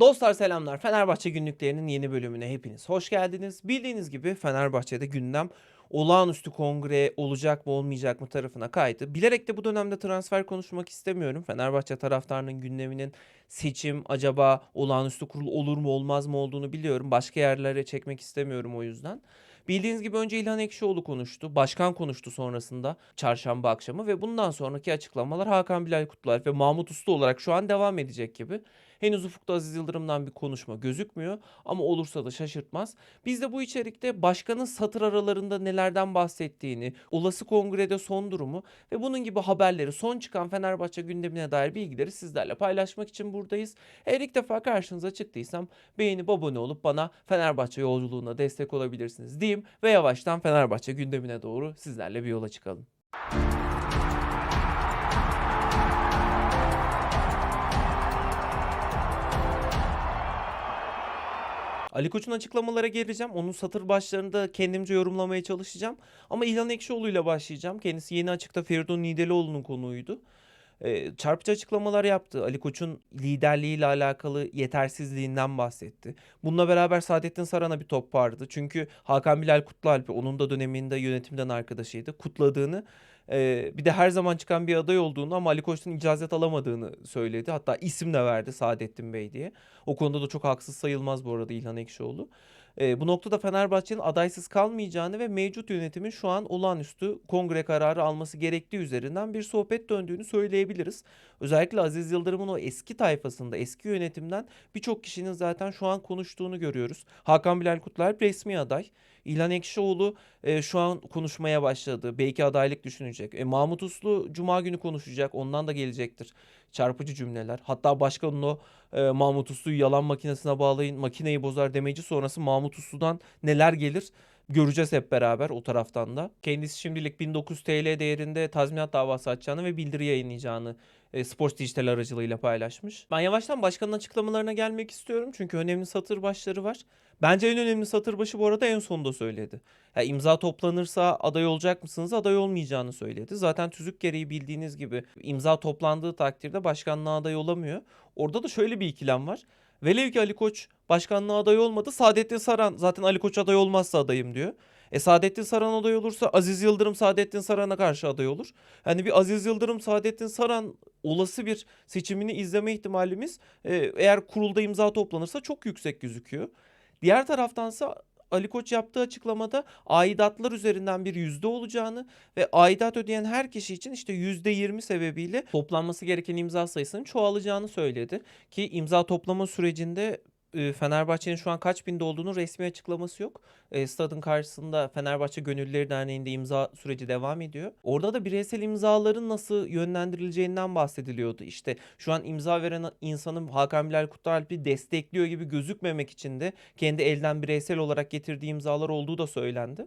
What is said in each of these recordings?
Dostlar selamlar. Fenerbahçe günlüklerinin yeni bölümüne hepiniz hoş geldiniz. Bildiğiniz gibi Fenerbahçe'de gündem olağanüstü kongre olacak mı olmayacak mı tarafına kaydı. Bilerek de bu dönemde transfer konuşmak istemiyorum. Fenerbahçe taraftarının gündeminin seçim acaba olağanüstü kurul olur mu olmaz mı olduğunu biliyorum. Başka yerlere çekmek istemiyorum o yüzden. Bildiğiniz gibi önce İlhan Ekşioğlu konuştu. Başkan konuştu sonrasında çarşamba akşamı ve bundan sonraki açıklamalar Hakan Bilal Kutlualp ve Mahmut Uslu olarak şu an devam edecek gibi. Henüz ufukta Aziz Yıldırım'dan bir konuşma gözükmüyor ama olursa da şaşırtmaz. Biz de bu içerikte başkanın satır aralarında nelerden bahsettiğini, olası kongrede son durumu ve bunun gibi haberleri, son çıkan Fenerbahçe gündemine dair bilgileri sizlerle paylaşmak için buradayız. Eğer ilk defa karşınıza çıktıysam beğenip abone olup bana Fenerbahçe yolculuğuna destek olabilirsiniz diyeyim ve yavaştan Fenerbahçe gündemine doğru sizlerle bir yola çıkalım. Ali Koç'un açıklamalara geleceğim. Onun satır başlarında kendimce yorumlamaya çalışacağım. Ama İlhan Ekşioğlu ile başlayacağım. Kendisi yeni açıkta Feridun Nidelioğlu'nun konuğuydu. Ee, çarpıcı açıklamalar yaptı. Ali Koç'un liderliğiyle alakalı yetersizliğinden bahsetti. Bununla beraber Saadettin Saran'a bir top vardı. Çünkü Hakan Bilal Kutlualp'i onun da döneminde yönetimden arkadaşıydı. Kutladığını ee, bir de her zaman çıkan bir aday olduğunu ama Ali Koç'tan icazet alamadığını söyledi. Hatta isim de verdi Saadettin Bey diye. O konuda da çok haksız sayılmaz bu arada İlhan Ekşioğlu. Ee, bu noktada Fenerbahçe'nin adaysız kalmayacağını ve mevcut yönetimin şu an olağanüstü kongre kararı alması gerektiği üzerinden bir sohbet döndüğünü söyleyebiliriz. Özellikle Aziz Yıldırım'ın o eski tayfasında, eski yönetimden birçok kişinin zaten şu an konuştuğunu görüyoruz. Hakan Bilal Kutlualp resmi aday. İlhan Ekşioğlu e, şu an konuşmaya başladı. Belki adaylık düşünecek. E, Mahmut Uslu Cuma günü konuşacak. Ondan da gelecektir çarpıcı cümleler. Hatta başkanın o e, Mahmut Uslu'yu yalan makinesine bağlayın, makineyi bozar demeci sonrası Mahmut Uslu'dan neler gelir göreceğiz hep beraber o taraftan da. Kendisi şimdilik 1900 TL değerinde tazminat davası açacağını ve bildiri yayınlayacağını e, Sports Dijital aracılığıyla paylaşmış. Ben yavaştan başkanın açıklamalarına gelmek istiyorum çünkü önemli satır başları var. Bence en önemli satır başı bu arada en sonunda söyledi. Ya imza toplanırsa aday olacak mısınız? Aday olmayacağını söyledi. Zaten tüzük gereği bildiğiniz gibi imza toplandığı takdirde başkanlığa aday olamıyor. Orada da şöyle bir ikilem var. Velev ki Ali Koç başkanlığa aday olmadı. Saadettin Saran zaten Ali Koç aday olmazsa adayım diyor. E Saadettin Saran aday olursa Aziz Yıldırım Saadettin Saran'a karşı aday olur. Hani bir Aziz Yıldırım Saadettin Saran olası bir seçimini izleme ihtimalimiz e, eğer kurulda imza toplanırsa çok yüksek gözüküyor. Diğer taraftansa Ali Koç yaptığı açıklamada aidatlar üzerinden bir yüzde olacağını ve aidat ödeyen her kişi için işte yüzde yirmi sebebiyle toplanması gereken imza sayısının çoğalacağını söyledi. Ki imza toplama sürecinde Fenerbahçe'nin şu an kaç binde olduğunu resmi açıklaması yok. E, stadın karşısında Fenerbahçe Gönüllüleri Derneği'nde imza süreci devam ediyor. Orada da bireysel imzaların nasıl yönlendirileceğinden bahsediliyordu. İşte şu an imza veren insanın Hakan Bilal Kutlualp'i destekliyor gibi gözükmemek için de kendi elden bireysel olarak getirdiği imzalar olduğu da söylendi.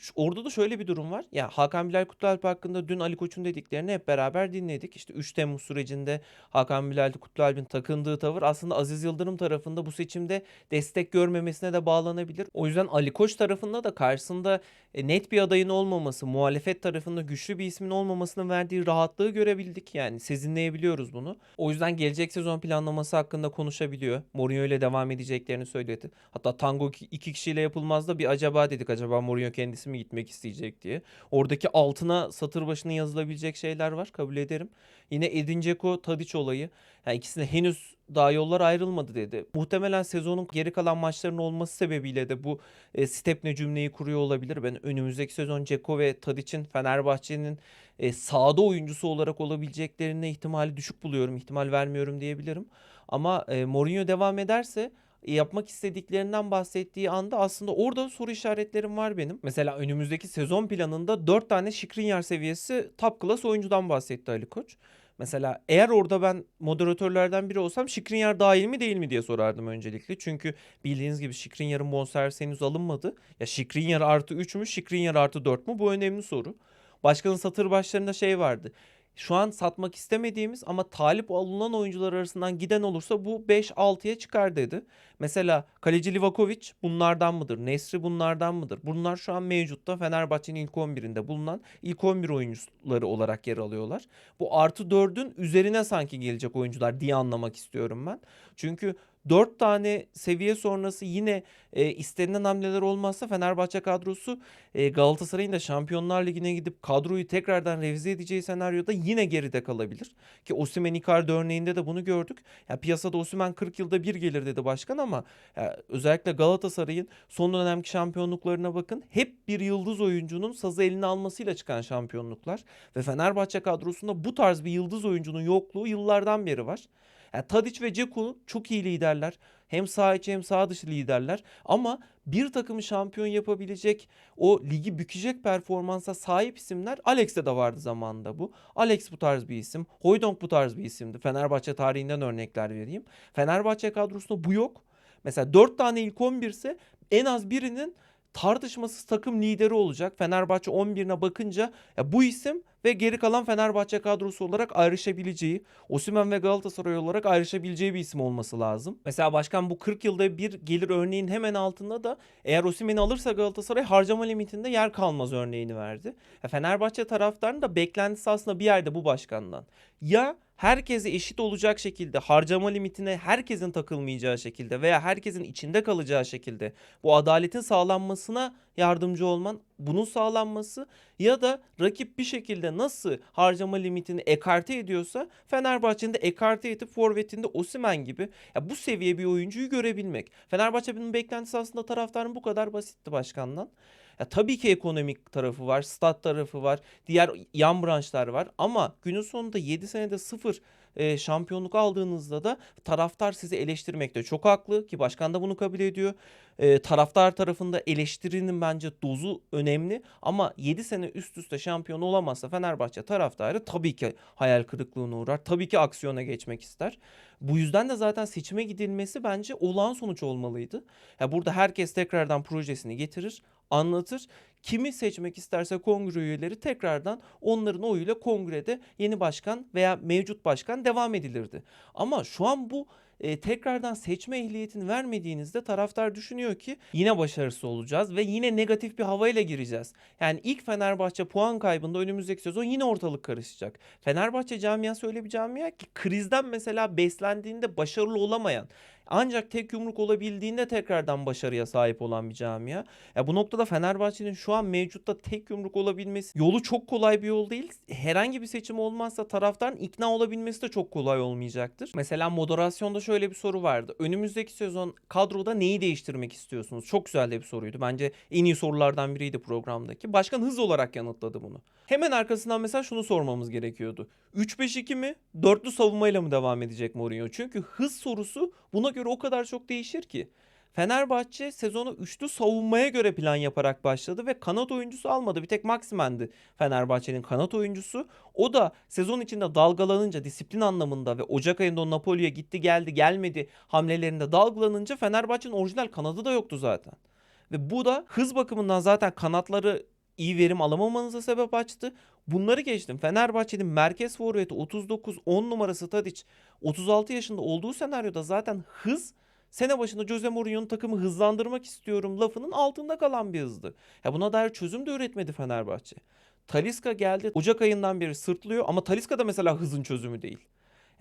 Şu- orada da şöyle bir durum var. Ya Hakan Bilal Kutlualp hakkında dün Ali Koç'un dediklerini hep beraber dinledik. İşte 3 Temmuz sürecinde Hakan Bilal Kutlualp'in takındığı tavır aslında Aziz Yıldırım tarafında bu seçimde destek görmemesine de bağlanabilir. O yüzden Ali Koç tarafında da karşısında e, net bir adayın olmaması, muhalefet tarafında güçlü bir ismin olmamasının verdiği rahatlığı görebildik. Yani sezinleyebiliyoruz bunu. O yüzden gelecek sezon planlaması hakkında konuşabiliyor. Mourinho ile devam edeceklerini söyledi. Hatta Tango iki kişiyle yapılmaz da bir acaba dedik. Acaba Mourinho kendisi mi gitmek isteyecek diye. Oradaki altına satır başına yazılabilecek şeyler var. Kabul ederim. Yine Edin Dzeko, Tadic olayı. Yani ikisine henüz daha yollar ayrılmadı dedi. Muhtemelen sezonun geri kalan maçlarının olması sebebiyle de bu e, Stepne cümleyi kuruyor olabilir. Ben önümüzdeki sezon Ceko ve Tadic'in Fenerbahçe'nin e, sahada oyuncusu olarak olabileceklerine ihtimali düşük buluyorum. İhtimal vermiyorum diyebilirim. Ama e, Mourinho devam ederse yapmak istediklerinden bahsettiği anda aslında orada soru işaretlerim var benim. Mesela önümüzdeki sezon planında 4 tane Skriniar seviyesi top class oyuncudan bahsetti Ali Koç. Mesela eğer orada ben moderatörlerden biri olsam Skriniar dahil mi değil mi diye sorardım öncelikle. Çünkü bildiğiniz gibi Skriniar'ın bonservisi henüz alınmadı. Ya Skriniar artı 3 mü Skriniar artı 4 mü bu önemli soru. Başkanın satır başlarında şey vardı. Şu an satmak istemediğimiz ama talip olunan oyuncular arasından giden olursa bu 5-6'ya çıkar dedi. Mesela kaleci Livakovic bunlardan mıdır? Nesri bunlardan mıdır? Bunlar şu an mevcutta Fenerbahçe'nin ilk 11'inde bulunan ilk 11 oyuncuları olarak yer alıyorlar. Bu artı 4'ün üzerine sanki gelecek oyuncular diye anlamak istiyorum ben. Çünkü 4 tane seviye sonrası yine e, istenilen hamleler olmazsa Fenerbahçe kadrosu e, Galatasaray'ın da Şampiyonlar Ligi'ne gidip kadroyu tekrardan revize edeceği senaryoda yine geride kalabilir. Ki Osimhen Icardi örneğinde de bunu gördük. Ya piyasada Osimhen 40 yılda bir gelir dedi başkan ama ya özellikle Galatasaray'ın son dönemki şampiyonluklarına bakın. Hep bir yıldız oyuncunun sazı eline almasıyla çıkan şampiyonluklar ve Fenerbahçe kadrosunda bu tarz bir yıldız oyuncunun yokluğu yıllardan beri var. Yani Tadic ve Ceku çok iyi liderler. Hem sağ içi hem sağ dışı liderler. Ama bir takımı şampiyon yapabilecek, o ligi bükecek performansa sahip isimler Alex'te de vardı zamanında bu. Alex bu tarz bir isim. Hoydonk bu tarz bir isimdi. Fenerbahçe tarihinden örnekler vereyim. Fenerbahçe kadrosunda bu yok. Mesela 4 tane ilk 11 ise en az birinin tartışmasız takım lideri olacak. Fenerbahçe 11'ine bakınca ya bu isim ve geri kalan Fenerbahçe kadrosu olarak ayrışabileceği, Osimhen ve Galatasaray olarak ayrışabileceği bir isim olması lazım. Mesela başkan bu 40 yılda bir gelir örneğin hemen altında da eğer Osimhen'i alırsa Galatasaray harcama limitinde yer kalmaz örneğini verdi. Ya Fenerbahçe taraftarının da beklentisi aslında bir yerde bu başkandan. Ya herkese eşit olacak şekilde harcama limitine herkesin takılmayacağı şekilde veya herkesin içinde kalacağı şekilde bu adaletin sağlanmasına yardımcı olman bunun sağlanması ya da rakip bir şekilde nasıl harcama limitini ekarte ediyorsa Fenerbahçe'nin de ekarte edip forvetinde Osimhen gibi ya bu seviye bir oyuncuyu görebilmek. Fenerbahçe'nin beklentisi aslında taraftarın bu kadar basitti başkandan. Ya tabii ki ekonomik tarafı var, stat tarafı var, diğer yan branşlar var ama günün sonunda 7 senede 0 e, şampiyonluk aldığınızda da taraftar sizi eleştirmekte çok haklı ki başkan da bunu kabul ediyor. E, taraftar tarafında eleştirinin bence dozu önemli ama 7 sene üst üste şampiyon olamazsa Fenerbahçe taraftarı tabii ki hayal kırıklığına uğrar. Tabii ki aksiyona geçmek ister. Bu yüzden de zaten seçime gidilmesi bence olağan sonuç olmalıydı. Ya burada herkes tekrardan projesini getirir, anlatır. Kimi seçmek isterse kongre üyeleri tekrardan onların oyuyla kongrede yeni başkan veya mevcut başkan devam edilirdi. Ama şu an bu e, tekrardan seçme ehliyetini vermediğinizde taraftar düşünüyor ki yine başarısız olacağız ve yine negatif bir havayla gireceğiz. Yani ilk Fenerbahçe puan kaybında önümüzdeki sezon yine ortalık karışacak. Fenerbahçe camiası öyle bir camia ki krizden mesela beslendiğinde başarılı olamayan ancak tek yumruk olabildiğinde tekrardan başarıya sahip olan bir camia. Ya bu noktada Fenerbahçe'nin şu an mevcutta tek yumruk olabilmesi yolu çok kolay bir yol değil. Herhangi bir seçim olmazsa taraftarın ikna olabilmesi de çok kolay olmayacaktır. Mesela moderasyonda şöyle bir soru vardı. Önümüzdeki sezon kadroda neyi değiştirmek istiyorsunuz? Çok güzel de bir soruydu. Bence en iyi sorulardan biriydi programdaki. Başkan hız olarak yanıtladı bunu. Hemen arkasından mesela şunu sormamız gerekiyordu. 3-5-2 mi? Dörtlü savunmayla mı devam edecek Mourinho? Çünkü hız sorusu buna göre o kadar çok değişir ki. Fenerbahçe sezonu üçlü savunmaya göre plan yaparak başladı ve kanat oyuncusu almadı. Bir tek Maximen'di Fenerbahçe'nin kanat oyuncusu. O da sezon içinde dalgalanınca disiplin anlamında ve Ocak ayında Napoli'ye gitti geldi gelmedi hamlelerinde dalgalanınca Fenerbahçe'nin orijinal kanadı da yoktu zaten. Ve bu da hız bakımından zaten kanatları iyi verim alamamanıza sebep açtı. Bunları geçtim. Fenerbahçe'nin merkez forveti 39 10 numarası Tadic 36 yaşında olduğu senaryoda zaten hız sene başında Jose Mourinho'nun takımı hızlandırmak istiyorum lafının altında kalan bir hızdı. Ya buna dair çözüm de üretmedi Fenerbahçe. Taliska geldi. Ocak ayından beri sırtlıyor ama Taliska da mesela hızın çözümü değil.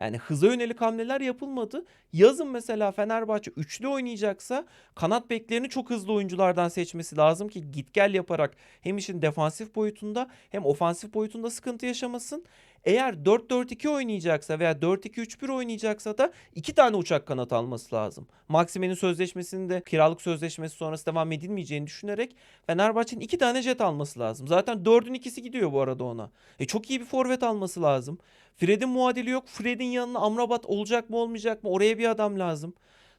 Yani hıza yönelik hamleler yapılmadı. Yazın mesela Fenerbahçe üçlü oynayacaksa kanat beklerini çok hızlı oyunculardan seçmesi lazım ki git gel yaparak hem işin defansif boyutunda hem ofansif boyutunda sıkıntı yaşamasın. Eğer 4-4-2 oynayacaksa veya 4-2-3-1 oynayacaksa da iki tane uçak kanat alması lazım. Maxime'nin sözleşmesinde kiralık sözleşmesi sonrası devam edilmeyeceğini düşünerek Fenerbahçe'nin iki tane jet alması lazım. Zaten 4'ün ikisi gidiyor bu arada ona. E çok iyi bir forvet alması lazım. Fred'in muadili yok. Fred'in yanına Amrabat olacak mı olmayacak mı oraya bir adam lazım.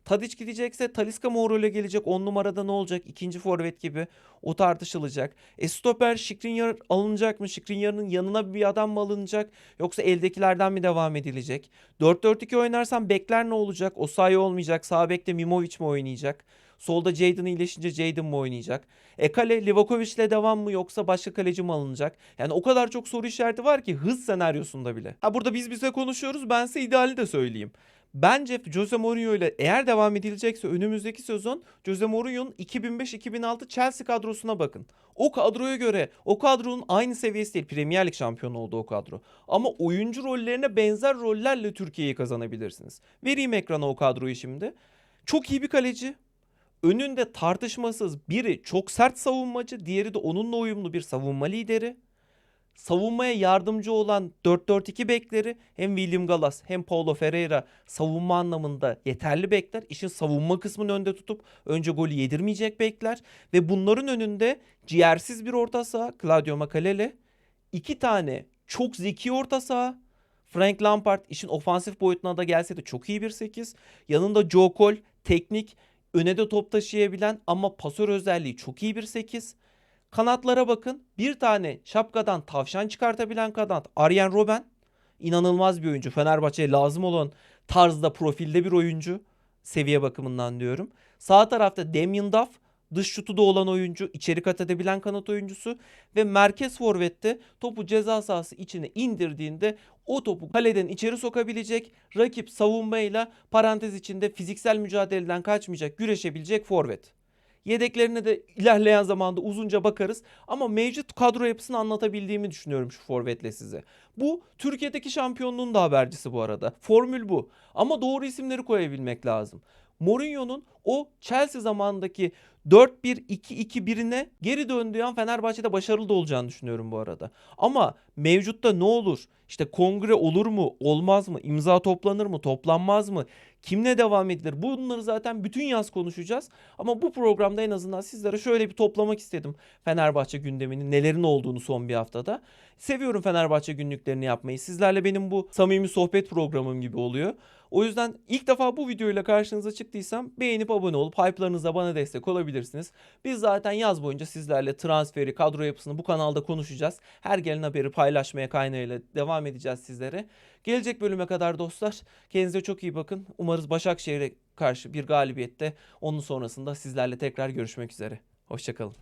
Tadic gidecekse Talisca mı o role gelecek? 10 numarada ne olacak? İkinci forvet gibi. O tartışılacak. E stoper Skriniar alınacak mı? Skriniar'ın yanına bir adam mı alınacak? Yoksa eldekilerden mi devam edilecek? 4-4-2 oynarsam bekler ne olacak? Osayi olmayacak. Sağ bekte Mimovic mi oynayacak? Solda Jadon iyileşince Jadon mu oynayacak? E kale Livakovic'le devam mı yoksa başka kaleci mi alınacak? Yani o kadar çok soru işareti var ki hız senaryosunda bile. Ha burada biz bize konuşuyoruz. Ben size ideali de söyleyeyim. Bence Jose Mourinho ile eğer devam edilecekse önümüzdeki sezon Jose Mourinho'nun 2005-2006 Chelsea kadrosuna bakın. O kadroya göre o kadronun aynı seviyesi değil. Premier Lig şampiyonu oldu o kadro. Ama oyuncu rollerine benzer rollerle Türkiye'yi kazanabilirsiniz. Vereyim ekrana o kadroyu şimdi. Çok iyi bir kaleci. Önünde tartışmasız biri çok sert savunmacı, diğeri de onunla uyumlu bir savunma lideri. Savunmaya yardımcı olan 4-4-2 bekleri hem William Gallas hem Paulo Ferreira savunma anlamında yeterli bekler. İşin savunma kısmını önde tutup önce golü yedirmeyecek bekler. Ve bunların önünde ciğersiz bir orta saha Claudio Makalele. iki tane çok zeki orta saha. Frank Lampard işin ofansif boyutuna da gelse de çok iyi bir 8. Yanında Joe Cole teknik öne de top taşıyabilen ama pasör özelliği çok iyi bir 8. Kanatlara bakın. Bir tane şapkadan tavşan çıkartabilen kanat Arjen Robben. İnanılmaz bir oyuncu. Fenerbahçe'ye lazım olan tarzda profilde bir oyuncu. Seviye bakımından diyorum. Sağ tarafta Damien Duff. Dış şutu da olan oyuncu, içeri kat edebilen kanat oyuncusu ve merkez forvette topu ceza sahası içine indirdiğinde o topu kaleden içeri sokabilecek, rakip savunmayla parantez içinde fiziksel mücadeleden kaçmayacak, güreşebilecek forvet. Yedeklerine de ilerleyen zamanda uzunca bakarız. Ama mevcut kadro yapısını anlatabildiğimi düşünüyorum şu forvetle size. Bu Türkiye'deki şampiyonluğun da habercisi bu arada. Formül bu. Ama doğru isimleri koyabilmek lazım. Mourinho'nun o Chelsea zamanındaki 4-1-2-2-1'ine geri döndüğü an Fenerbahçe'de başarılı da olacağını düşünüyorum bu arada. Ama mevcutta ne olur? İşte kongre olur mu? Olmaz mı? İmza toplanır mı? Toplanmaz mı? Kimle devam edilir? Bunları zaten bütün yaz konuşacağız. Ama bu programda en azından sizlere şöyle bir toplamak istedim. Fenerbahçe gündeminin nelerin olduğunu son bir haftada. Seviyorum Fenerbahçe günlüklerini yapmayı. Sizlerle benim bu samimi sohbet programım gibi oluyor. O yüzden ilk defa bu videoyla karşınıza çıktıysam beğenip abone olup hype'larınızla bana destek olabilirsiniz. Biz zaten yaz boyunca sizlerle transferi, kadro yapısını bu kanalda konuşacağız. Her gelen haberi paylaşmaya kaynağıyla devam edeceğiz sizlere. Gelecek bölüme kadar dostlar kendinize çok iyi bakın. Umarız Başakşehir'e karşı bir galibiyette onun sonrasında sizlerle tekrar görüşmek üzere. Hoşçakalın.